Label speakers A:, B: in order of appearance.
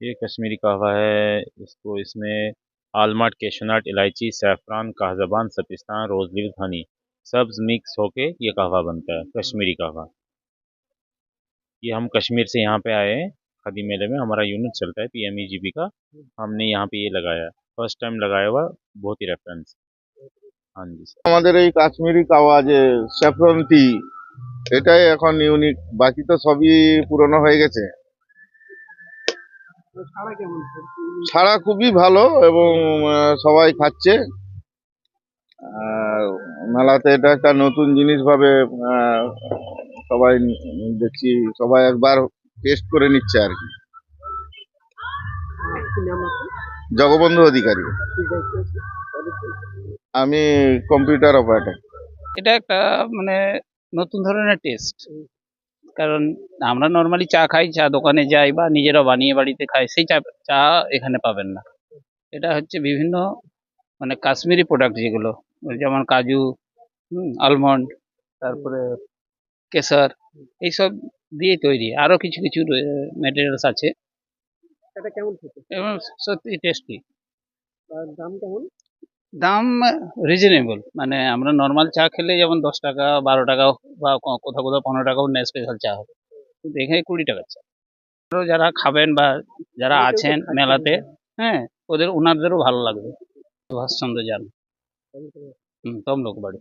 A: ये कश्मीरी कहवा है इसको इसमें आलमंड केशनट इलायची सैफरान काहजबान सपिस्तान रोज लिव हनी सब्ज मिक्स होके ये कहवा बनता है कश्मीरी कहवा ये हम कश्मीर से यहाँ पे आए हैं खादी मेले में हमारा यूनिट चलता है पीएमईजीपी का हमने यहाँ पे ये लगाया फर्स्ट टाइम लगाया हुआ बहुत ही रेफरेंस हाँ जी sir।
B: আমাদের এই কাশ্মীরি কাওয়া যে স্যাফরন টি এটাই এখন ইউনিক বাকি তো সবই পুরনো হয়ে গেছে ছাড়া খুবই ভালো এবং সবাই খাচ্ছে। আর মেলাতে এটা একটা নতুন জিনিস ভাবে আহ, সবাই দেখছি সবাই একবার টেস্ট করে নিচ্ছে আর কি। জগবন্ধু অধিকারী। আমি কম্পিউটার অপারেটর
C: এটা একটা মানে নতুন ধরনের টেস্ট কারণ আমরা নর্মালি চা খাই চা দোকানে যাই বা নিজেরা বানিয়ে বাড়িতে খাই সেই চা চা এখানে পাবেন না। এটা হচ্ছে বিভিন্ন মানে কাশ্মীরি প্রোডাক্ট যেগুলো যেমন কাজু আলমন্ড তারপরে কেসার এইসব দিয়ে তৈরি। আরও কিছু কিছু মেটেরিয়ালস আছে।
D: এটা কেমন খেতে?
C: এবং সত্যি টেস্টি
D: দাম কেমন?
C: দাম রিজনেবল মানে আমরা নর্মাল চা খেলে যেমন দশ টাকা বারো টাকা বা কোথাও কোথাও পনেরো টাকাও নেয় স্পেশাল চা হবে। কিন্তু এখানে কুড়ি টাকার চা। আরও যারা খাবেন বা যারা আছেন মেলাতে হ্যাঁ ওদের ওনাদেরও ভালো লাগবে। সুভাষচন্দ্র যান। হুম তমলোক বাড়ি।